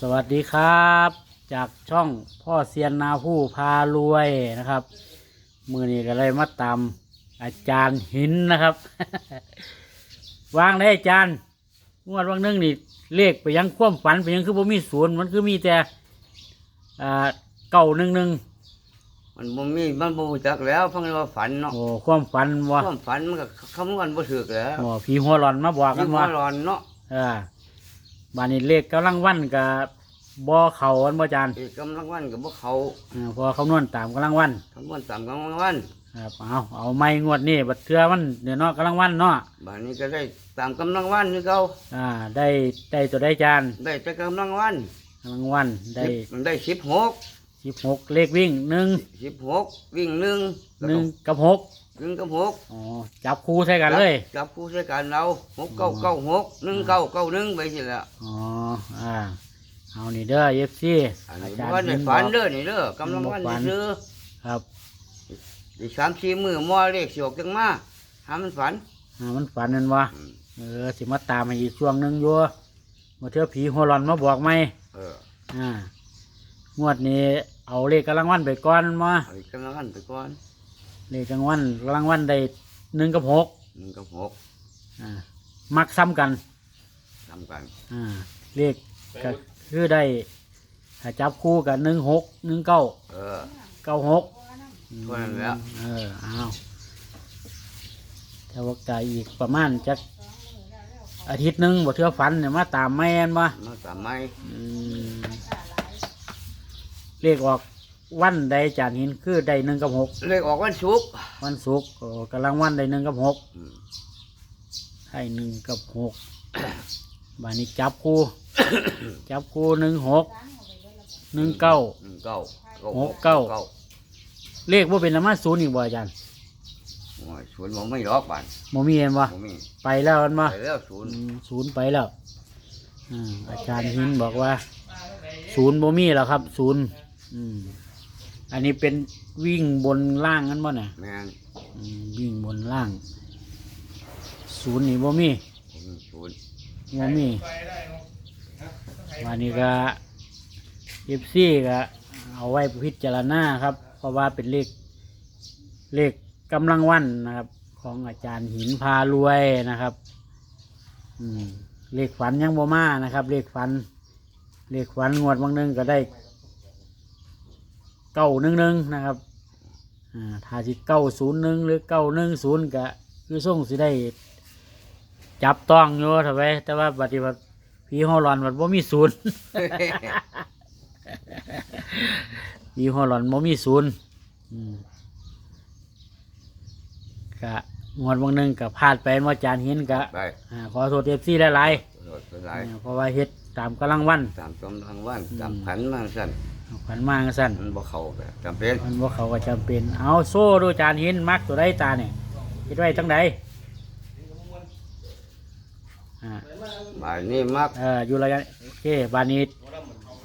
สวัสดีครับ จากช่องพ่อเซียนนาผู้พารวยนะครับ มือนี้ก็เลยมาตามอาจารย์หินนะครับ วางได้อาจารย์งวดวางหนึงนี่เลขไปยังคว่ำฝันไปยังคือบ่มีศูนย์มันคือมีแต่อ่าเก่าหนึ่งหนึ่งมันบ่มีมันบ่รู้จักแล้วเพิ่งว่าฝันเนาะโอ้ความฝันว่าความฝันมันก็คำนวณบ่ถูกแล้วโอ้ผีหัวหลอนมาบอกกัยิ่นงว่าว่าร้อนเนาะอ่า บานนี้เลขกำลังวันกับบ่เขาอันบ่อาจารย์อีกกำลังวันก็บ่เข้าอ่าเพอคำนวณตามกำลังวันคำนวณตามกำลังวัน ครับเอาเอาไม่งวดนี่บัดเทือมันเดี๋ยวเนาะกำลังวันเนาะบัดนี้ก็ได้ตามกำลังวันคือเก่าอ่าได้ได้ตัวได้จานได้แต่กำลังวันกำลังวันได้มันได้16สิบหกเลขวิ่งหนึ่ง16วิ่งหนึ่งหนึ่งกับหก หนึ่งกับหกอ๋อจับคู่ใส่กันเลยจับคู่ใช้กันเราหกเก้าเก้าหกหนึ่งเก้าเก้าหนึ่งไปสิละอ๋ออ่าเอานี่เด้อเอฟซีอันอานี้จารย์ว่าในเห็นบฝัอนกเด้อนี่เด้อกำลังวันนี่เด้อครับอีกสามสี่มือมอเลขสิออกจังมาหามันฝันอ่ามันฝันนั่นวะอืมเออสิมาตามให้อีกช่วงหนึงอยู่มาเทื่อผีหัวหลอนมาบอกไหมเอออ่างวดนี้เอาเลขกำลังวันไปก่อนมาเอาอีกกำลังวันไปก่อน เลขกลางวันกำลังวันได้หนึ่งกับหกหนึ่งกับหกอ่ามักซ้ำกันทำกันอ่าเลขก็คือได้ถ้าจับคู่กับหนึ่งหกหนึ่งเก้าเออ เก้าหกเท่านั้นแหละเออเอาถ้าว่ากายอีกประมาณจักอาทิตย์หนึ่งบ่เทื่อฝันเนี่ยมาตามแม่นมามาตามไม้เลขออก วันใดจานหินคือได้หนึ่งกับหกเลขออกวันศุกร์วันศุกร์ก็กำลังวันได้หนึ่งกับหกอืมให้หนึ่งกับหก บานนี้จับคู่ จับคู่หนึ่งหกหนึ่งเก้า หนึ่งเก้าหกเก้า เลขว่าเป็นละมาศูนย์อีกบ่อาจารย์โอ้ยศูนย์มันไม่รอกบานโมมีเห็นบ่บ่มีไปแล้วมันบ่ไปแล้วศูนย์อืมศูนย์ไปแล้วอืมอาจารย์หินบอกว่า ศูนย์โมมีแล้วครับ ศูนย์อืม อันนี้เป็นวิ่งบนล่างนั่นบ่เนี่ยแม่นอืมวิ่งบนล่าง ศูนย์นี่โมมีบ่มีศูนย์โมมีวันนี้ก็เอฟซีก็เอาไว้พิจารณาครับ เพราะว่าเป็นเลขเลขกำลังวันนะครับ ของอาจารย์หินพารวยนะครับ อืมเลขฝันยังบ่มานะครับ เลขฝัน เลขฝันงวดบางหนึงก็ได้ เก้าหนึ่งหนึ่งนะครับอ่าถ้าสิเก้าศูนย์หนึ่งหรือเก้าหนึ่งศูนย์ก็คือส่งสิได้จับต้องอยู่ทำไมแต่ว่าปฏิบัติผีฮอลอนมันบ่มีศูนย์ผีฮอลอนบ่มีศูนย์อืมกะงวดบางหนึงกับพลาดไปว่าจานหินกะไปอ่าขอโทษเอฟซีหลายโดดไปหๆลายอ่าเพราะว่าเฮ็ดตามกำลังวัน ตามกำลังวันอืมตามผันมาสั่นเอา ขันมาจั่งสั้นมันบ่เข้าแบบจำเป็นมันว่าเขาก็จำเป็น เอาโซ่ดูจานหินมักตัวใดตาเนี่ยคิดไว้ทั้งใดอ่าบานนี้มักเอออยู่ระยะโอเคบานนี้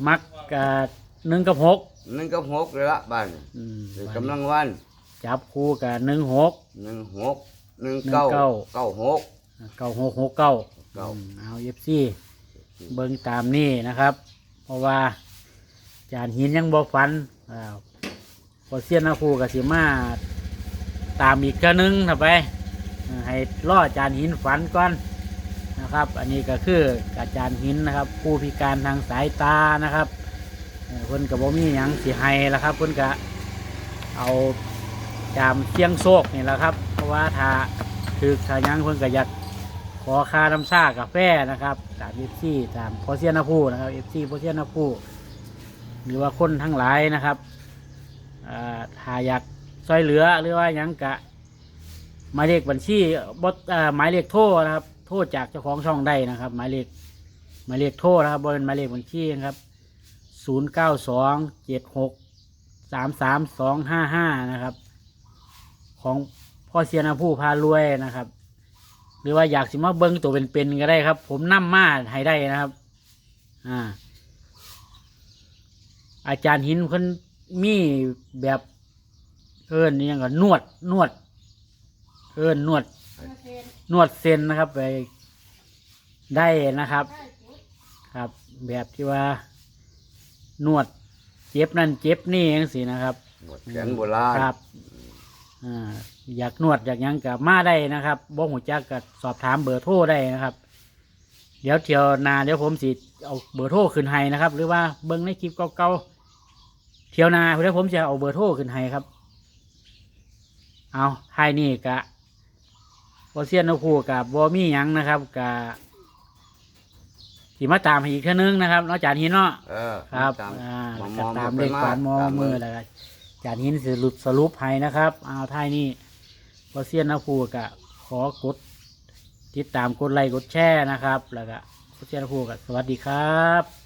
มักอ่าหนึ่งกับหกหนึ่งกับหกเลยละบานอืมเลขบานกำลันี้งวันจับคู่กับหนึ่งหก หนึ่งหกหนึ่งเก้าหนึ่งเก้า เก้าหก เก้าหกหกเก้าเก้าอืมเอาเอฟซีเบิ้งตามนี่นะครับ เพราะว่า จานหินยังบ่ฟันอ้าวพอเสียนนาคูกับสิมาตามอีกเทื่นึงถ้าไปให้ล่อจานหินฝันก่อนนะครับ อันนี้ก็คืออาจารย์หินนะครับ ผู้พิการทางสายตานะครับเออเพิ่นกับบ่มีหยังสิให้ละครับเพิ่นก็เอาจามเสียงโซกนี่แหละครับ เพราะว่าถ้าถือถ้ายังเพิ่นก็อยากขอค่าน้ำชากาแฟนะครับตามเอฟซีตามพอเซียนาพูนะครับเอฟซีพอเซียนาพู หรือว่าคนทั้งหลายนะครับอ่าถ้าอยากช่วยเหลือหรือว่ายังกะหมายเลขบัญชีบดอ่าหมายเลขโทรนะครับ โทรจากเจ้าของช่องได้นะครับ หมายเลขหมายเลขโทรนะครับบนหมายเลขบัญชีนะครับศูนย์เก้าสองเจ็ดหกสามสามสองห้าห้านะครับ ของพ่อเซียนาพูพารวยนะครับ หรือว่าอยากสิมาเบิ้งตัวเป็นๆก็ได้ครับ ผมนั่มมาให้ได้นะครับ อ่า อาจารย์หินเพิ่นมีแบบเอิ้นอิหยังก็นวดนวด เอิ้นนวด นวดเส้นนะครับไปได้นะครับ ครับ แบบที่ว่า นวดเจ็บนั่นเจ็บนี่จังซี่นะครับหมดแขนโบราณครับอ่าอยากนวดอยากหยังกับมาได้นะครับบ่หูจักกับสอบถามเบอร์โทรได้นะครับ เดี๋ยวเที่ยวหนาเดี๋ยวผมสิเอาเบอร์โทรขึ้นให้นะครับ หรือว่าเบิ้งในคลิปเก่าๆ เที่ยวหนาเดี๋ยวผมจะเอาเบอร์โทรขึ้นให้ครับ เอาท้ายนี่กะบอเซียนนคูกับบอมีหยังนะครับกะสิมาตามให้อีกเท่านึงนะครับเนอกจากนี้เนาะเออครับตามอ่าหมอก็มอตามไปเลขมาฝันมอตามมือแล้วก็จานหินสรุปสรุปให้นะครับ เอาท้ายนี้บอเซียนนะครูกะขอกดติดตามกดไลค์กดแชร์นะครับ แล้วก็บอเซียนนะครูกะสวัสดีครับ